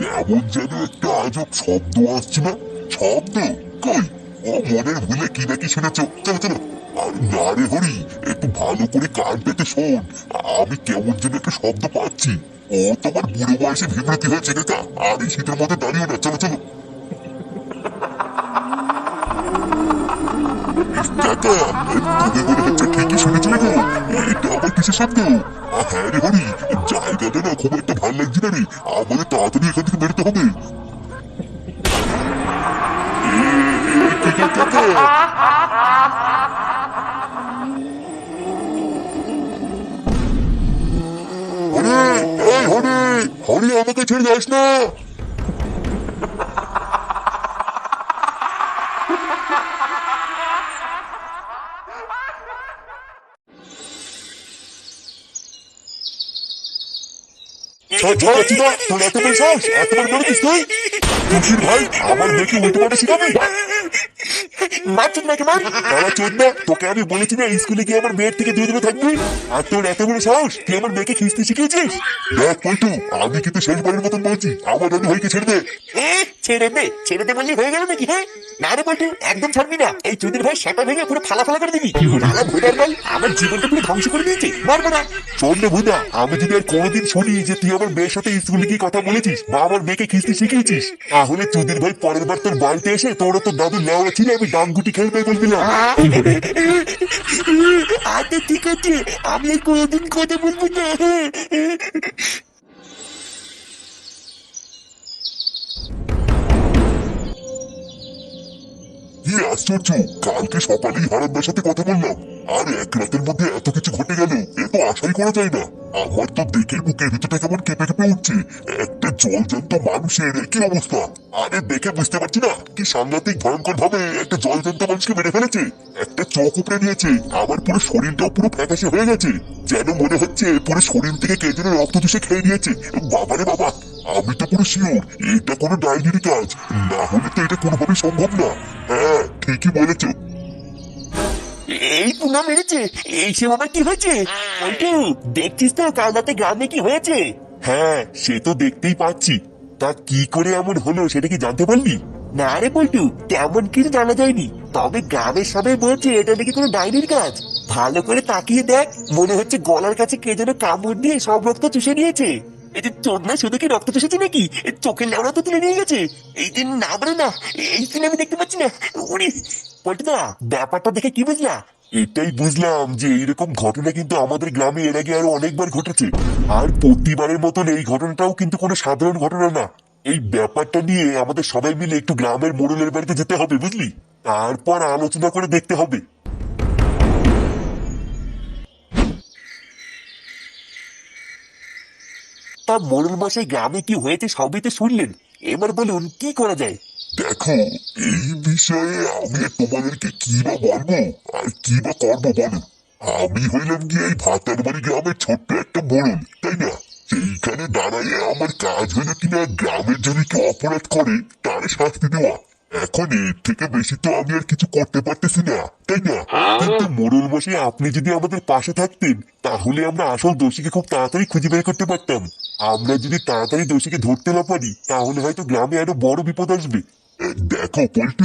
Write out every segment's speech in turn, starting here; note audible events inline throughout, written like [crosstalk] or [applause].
কেমন যেন একটা আজব শব্দ আসছে না। শব্দ? কই? ও মনের ভুলে কি নাকি শুনেছ? চলো চলো। না রে হরি, একটু ভালো করে কান পেতে শোন। আমি কেমন যেন একটা শব্দ পাচ্ছি। ও তোমার বুড়ো বয়সে বিভ্রাতি হয়েছে কাকা আর এই শীতের মধ্যে দাঁড়িয়ে না। চলো চলো। কাকা ঠিকই শুনেছো গো। এটা আবার কিসের শব্দ? হ্যাঁ রে হরি জায়গাটা না খুব একটা ভালো লাগছে না রে। আমাদের তাড়াতাড়ি এখান থেকে বেরোতে হবে। হরি আমাকে ছেড়ে যাস না। তোকে আমি বলেছি না স্কুলে গিয়ে আমার মেয়ের থেকে দূরে দূরে থাকবি। আর তোর এত বড় সাহস, তুই আমার মেয়েকে খিস্তি শিখিয়েছিস? দেখ আমি কিন্তু শেষবারের মতন বলছি, আমার ভাইকে ছেড়ে দে। ছেড়ে দে ছেড়ে দে বললি হয়ে গেল নাকি হ্যাঁ? না রে বলটু একদম ছাড়বি না। এই চুদির ভাই সেটা ভেঙে পুরো ফালা ফালা করে দিবি। নালা ভুদার ভাই আমার জীবনটা পুরো ধ্বংস করে দিয়েছে। মারবো না। শোন না ভুদা আমি যদি আর কোনোদিন শুনি যে তুই আমার মেয়ের সাথে স্কুলে গিয়ে কথা বলেছিস বা আমার মেয়েকে খিস্তি শিখিয়েছিস তাহলে চুদির ভাই পরের বার তোর বাড়িতে এসে তোর তো দাদু লেওয়া ছিল আমি ডাঙ্গুটি খেলবে বলছিলাম আচ্ছা ঠিক আছে। আমি কোনোদিন কথা বলব না আশ্চর্য, কালকে সকালেই হারানদার সাথে কথা বললাম। আর এক রাতের মধ্যে এত কিছু ঘটে গেল এ তো আশাই করা যায় না। আমার তো দেখে বুকের ভিতরটা কেমন কেঁপে কেঁপে উঠছে। একটা জলজন্ত মানুষের কি অবস্থা? আরে দেখে বুঝতে পারছি না, কি সাংঘাতিক ভয়ঙ্কর ভাবে একটা জলজন্ত মানুষকে মেরে ফেলেছে। একটা চোখ উপড়ে নিয়েছে। আবার পুরো শরীরটাও পুরো ফ্যাকাশে হয়ে গেছে। যেন মনে হচ্ছে পুরো শরীর থেকে কে যেন রক্ত চুষে খেয়ে নিয়েছে। বাবারে বাবা, আমি তো পুরো শিওর, এটা কোনো ডাইনির কাজ। না হলে তো এটা কোনোভাবেই সম্ভব না। হ্যাঁ ঠিকই বলেছ? এই পুনা মেরেছে। এই সে বাবা কি হয়েছে? বলটু দেখছিস তো কাল রাতে গ্রামে কি হয়েছে? হ্যাঁ সে তো দেখতেই পাচ্ছি। তা কি করে এমন হলো সেটা কি জানতে পারলি? না রে পল্টু তেমন কিছু জানা যায়নি। তবে গ্রামের সবাই বলছে এটা নাকি কোনো ডাইনির কাজ। ভালো করে তাকিয়ে দেখ মনে হচ্ছে গলার কাছে কে যেন কামড় দিয়ে সব রক্ত চুষে নিয়েছে। না শুধু কি রক্ত নাকি? চোখের তো তুলে নিয়ে গেছে। এই দিন না বলে না, এই আমি দেখতে পাচ্ছি না। ব্যাপারটা দেখে কি বুঝলা? এটাই বুঝলাম যে এইরকম ঘটনা কিন্তু আমাদের গ্রামে এর আগে আরও অনেকবার ঘটেছে। আর প্রতিবারের মতন এই ঘটনাটাও কিন্তু কোনো সাধারণ ঘটনা না। এই ব্যাপারটা নিয়ে আমাদের সবাই মিলে একটু গ্রামের মোড়লের বাড়িতে যেতে হবে, বুঝলি? তারপর আলোচনা করে দেখতে হবে। তা মোড়ল মশাই গ্রামে কি হয়েছে সবই তো শুনলেন। এবার বলুন, কি করা যায়? দেখো, এই বিষয়ে আমি তোমাদেরকে কি বা বলব? আর কি বা করব বলো? আমি হইলাম গিয়ে এই ভাতার বাড়ি গ্রামের ছোট্ট একটা মোড়ল তাই না? সেইখানে দাঁড়াইয়ে আমার কাজ হলো কিনা, গ্রামের যদি কেউ অপরাধ করে, তার শাস্তি দেওয়া। এখন এর থেকে বেশি তো আমি আর কিছু করতে পারতেছি না তাই না? কিন্তু মোড়ল বসে আপনি যদি আমাদের পাশে থাকতেন তাহলে আমরা আসল দোষীকে খুব তাড়াতাড়ি খুঁজে বের করতে পারতাম। আমরা যদি তাড়াতাড়ি দোষীকে ধরতে না পারি তাহলে হয়তো গ্রামে আরও বড় বিপদ আসবে। দেখো পল্টু।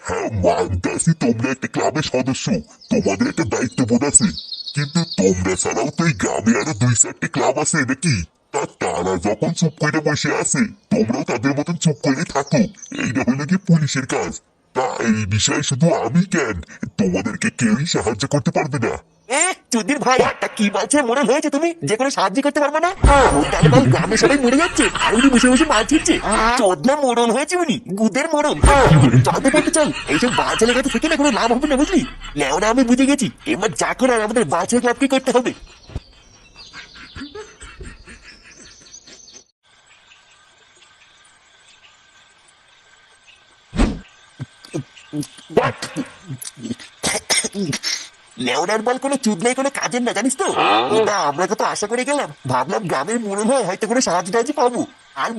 হ্যাঁ মানতাছি তোমরা একটা ক্লাবের সদস্য। তোমাদের একটা দায়িত্ববোধ আছে। কিন্তু তোমরা ছাড়াও তো এই গ্রামে আরও দুই চারটে ক্লাব আছে নাকি? তারা যখন চুপ করে বসে আছে তোমরাও তাদের মতন চুপ করে থাকো। এইটা হলো কি পুলিশের কাজ? তা এই বিষয়ে শুধু আমি কেন? তোমাদেরকে কেউই সাহায্য করতে পারবে না। চুদির ভাই তা কি বলছে? মনে হয়েছে তুমি? যে কোনো সাহায্য করতে পারবে না? তাহলে ভাই গ্রামে সবাই মরে যাচ্ছে। আর উনি বসে বসে মাছ ছিটছে চোদনা মোড়ল হয়েছে উনি। গুদের মোড়ল চলতে করতে চল এইসব বাচ্চাদের কাছে থেকে না কোনো লাভ হবে না বুঝলি? লেওনা আমি বুঝে গেছি। এবার যা করে আমাদের বাচ্চার ক্লাবকে করতে হবে। লেওনার বল কোনো চুদলাই কোনো কাজের না জানিস তো? ওটা আমরা কত আশা করে গেলাম ভাবলাম গ্রামের মোড়ল হয় হয়তো কোনো সাহায্য পাবো। আর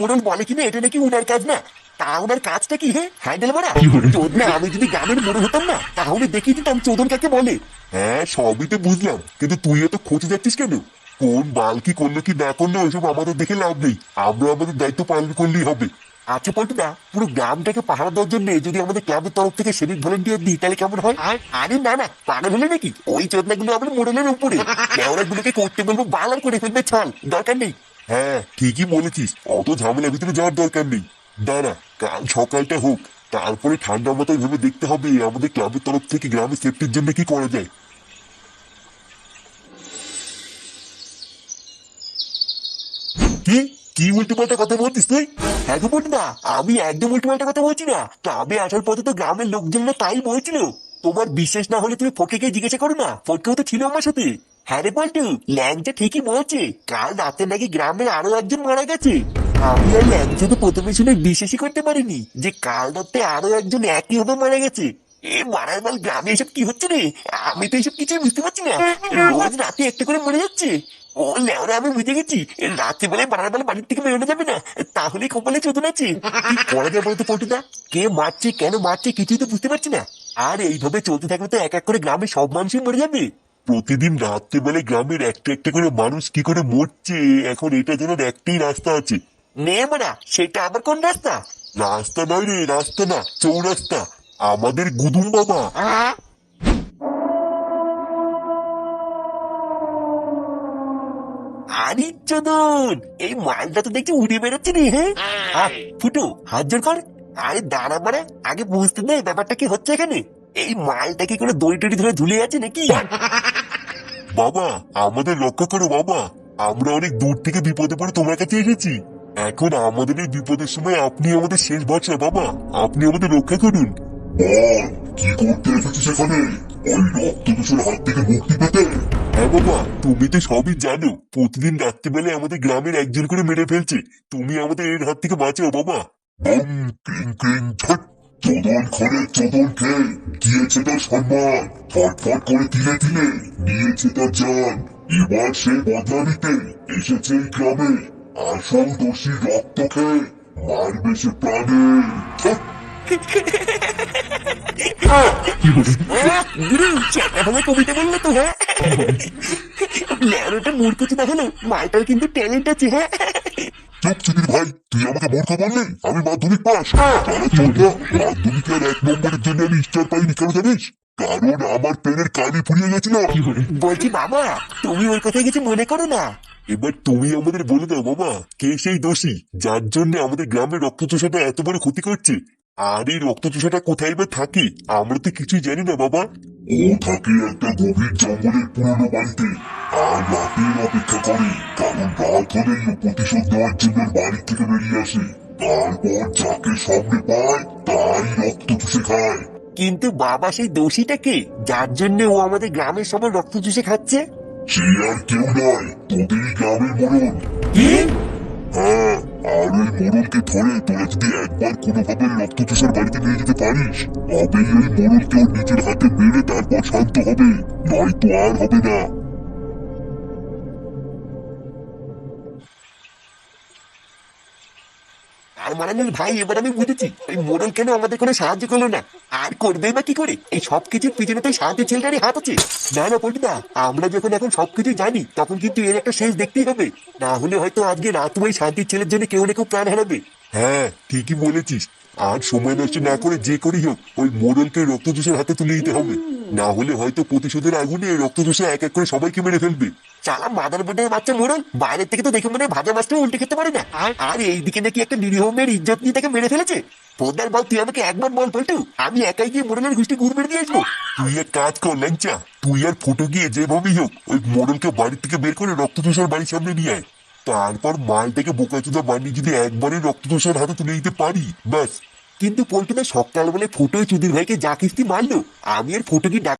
মোড়ল বলে কিনা এটা নাকি উনার কাজ না? তা ওনার কাজটা কি হে? হ্যান্ডেল মারা? চোদ না আমি যদি গ্রামের মোড়ল হতাম না তাহলে দেখিয়ে দিতাম চোদন কাকে বলে। হ্যাঁ সবই তো বুঝলাম কিন্তু তুইও তো খোঁজে যাচ্ছিস কেন? কোন বাল কি করল কি না করল ওইসব আমাদের দেখে লাভ নেই। আমরা আমাদের দায়িত্ব পালন করলেই হবে। আচ্ছা পল্টুদা পুরো গ্রামটাকে পাহারা দেওয়ার জন্য যদি আমাদের ক্লাবের তরফ থেকে সেভিক ভলেন্টিয়ার দিই তাহলে কেমন হয়? আর? আরে না না পাগল হলে নাকি? ওই চোদনাগুলো আমরা মোড়লের উপরে। গুলোকে করতে বলব বালার করে ফেলবে ছাল। দরকার নেই। হ্যাঁ ঠিকই বলেছিস। অত ঝামেলার ভিতরে যাওয়ার দরকার নেই। দাঁড়া কাল সকালটা হোক। তারপরে ঠান্ডা মাথায় ভেবে দেখতে হবে আমাদের ক্লাবের তরফ থেকে গ্রামের সেফটির জন্য কি করা যায়। কি? কি উল্টো পাল্টা কথা বলতিস তুই? হ্যাঁ আমি একদম উল্টো পাল্টা কথা বলছি না। গ্রামে আসার পথে তো গ্রামের তাই বলছিল, তোমার বিশ্বাস না হলে তুমি জিজ্ঞাসা করো না তো ছিল আমার সাথে। হ্যাঁ রে পল্টু, ল্যাংচা ঠিকই বলছে, কাল রাতে নাকি গ্রামের আরও একজন মারা গেছে। আমি আর প্রথমে শুনে বিশ্বাসই করতে পারিনি যে কাল রাতে আরও একজন একই ভাবে মারা গেছে। এ মারার মাল গ্রামে এসব কি হচ্ছে রে? আমি তো এসব কিছুই বুঝতে পারছি না। রোজ রাতে একটা করে মরে যাচ্ছে। ও লেওরা আমি বেলায় মারার বেলা বাড়ির থেকে বেরোনো যাবে না। তাহলে কপালে চোদন আছে। কি মারছে, কেন মারছে, কিছুই তো বুঝতে পারছি না। আর এইভাবে চলতে থাকলে তো এক এক করে গ্রামের সব মানুষই মরে যাবে। প্রতিদিন গ্রামের একটা একটা করে মানুষ কি করে মরছে? এখন এটা যেন একটাই রাস্তা আছে। নে মারা, সেটা আবার কোন রাস্তা? রাস্তা নয় রে, রাস্তা না, চৌরাস্তা। আমাদের গুদুম বাবা। আরে চোদন এই মালটা তো দেখছি উড়ে বেরোচ্ছে রে হ্যাঁ? ফুটো হাত জোর কর। আরে দাঁড়া মানে আগে বুঝতে দে ব্যাপারটা কি হচ্ছে এখানে। এই মালটা কি কোনো দড়ি টড়ি ধরে ঝুলে আছে নাকি? [laughs] বাবা আমাদের রক্ষা করো বাবা। আমরা অনেক দূর থেকে বিপদে পড়ে তোমার কাছে এসেছি। এখন আমাদের এই বিপদের সময় আপনি আমাদের শেষ ভরসা বাবা। আপনি আমাদের রক্ষা করুন। কি করতে এসেছিস এখানে ওই রক্ত হাত থেকে মুক্তি পেতে হ্যাঁ বাবা তুমি তো সবই জানো। প্রতিদিন রাত্রিবেলায় আমাদের গ্রামের একজন করে মেরে ফেলছে। তুমি আমাদের এর হাত থেকে বাঁচাও বাবা। বম ছট। চোদন খরে চোদন খেয়ে। গিয়েছে তার সম্মান। ফটফট করে তিলে তিলে। নিয়েছে তার জান। এবার সে বদলা নিতে এসেছে এই গ্রামে। আসল দোষী রক্ত খেয়ে মারবে সে প্রাণে। ছট। আহ, গুরু কবিতা বলল তো? হ্যাঁ। না মালটার কিন্তু ট্যালেন্ট আছে হ্যাঁ? চুপ চিদির ভাই তুই আমাকে মূর্খ বললি? আমি মাধ্যমিক পাস। তাহলে চল মাধ্যমিকের এক নম্বরের জন্য আমি স্টার পাইনি কেন জানিস? কারণ আমার পেনের কালি ফুরিয়ে গেছিল। বলছি বাবা তুমি ওর কথায় কিছু মনে করো না। এবার তুমি আমাদের বলে দাও বাবা কে সেই দোষী? যার জন্য আমাদের গ্রামের রক্তচোষাটা এত বড় ক্ষতি করছে? আর এই রক্তচোষাটা কোথায় বা থাকে? আমরা তো কিছুই জানি না বাবা। ও থাকে একটা গভীর জঙ্গলের পুরনো বাড়িতে। আর রাতের অপেক্ষা করে কারণ রাত হলেই ও প্রতিশোধ নেওয়ার জন্য বাড়ি থেকে বেরিয়ে আসে। তারপর যাকে সামনে পায় তাই রক্ত চুষে খায়। কিন্তু বাবা সেই দোষীটা কে? যার জন্য ও আমাদের গ্রামের সবার রক্ত চুষে খাচ্ছে? সে আর কেউ নয় তোদেরই গ্রামের মরণ। কি? আর ওই মোড়লকে ধরে তোরা যদি একবার কোনোভাবে বাড়িতে নিয়ে যেতে পারিস। তবেই ওই মোড়লকে ওর নিজের হাতে মেরে তারপর শান্ত হবে। নয়তো আর হবে না। আর মানে ভাই, এবার আমি বুঝেছি ওই মোড়ল কেন আমাদের কোনো সাহায্য করল না? আর করবে বা কি করে? এই সব কিছুর পিছনে তো শান্তি ছেলেটারই হাত আছে। না না পল্টুদা আমরা যখন এখন সবকিছু জানি তখন কিন্তু এর একটা শেষ দেখতেই হবে। না হলে হয়তো আজকে রাত ওই শান্তির ছেলের জন্য কেউ না কেউ প্রাণ হারাবে। হ্যাঁ ঠিকই বলেছিস। আর সময় নষ্ট না করে যে করেই হোক ওই মোড়লকে রক্তচোষের হাতে তুলে দিতে হবে। না হলে হয়তো প্রতিশোধের আগুনে রক্তচোষা এক এক করে সবাইকে মেরে ফেলবে। চালা মাদার বোর্ডের বাচ্চা মোড়ল বাইরের থেকে তো দেখে মনে হয় ভাজা মাছটা উল্টে খেতে পারে না। আর এইদিকে নাকি একটা নিরীহ মেয়ের ইজ্জত নিয়ে তাকে মেরে ফেলেছে? পোদার ভাই তুই আমাকে একবার বল আমি একাই গিয়ে বেড়ে আসব। তুই এক কাজ কর, ল্যাংচা। তুই আর ফুটে গিয়ে হোক, ওই মোড়লকে বাড়ি থেকে বের করে রক্ত তুষার বাড়ির সামনে নিয়ে আয়। তারপর মালটাকে বোকাচোদা বানিয়ে যদি একবারে রক্ত তুষার হাতে তুলে দিতে পারি, ব্যাস। কিন্তু পল্টুদা সকালবেলায় ফোটো ফুটো চুদির ভাইকে যা কিস্তি মারলো, আমি আর ফুটো কি ডাক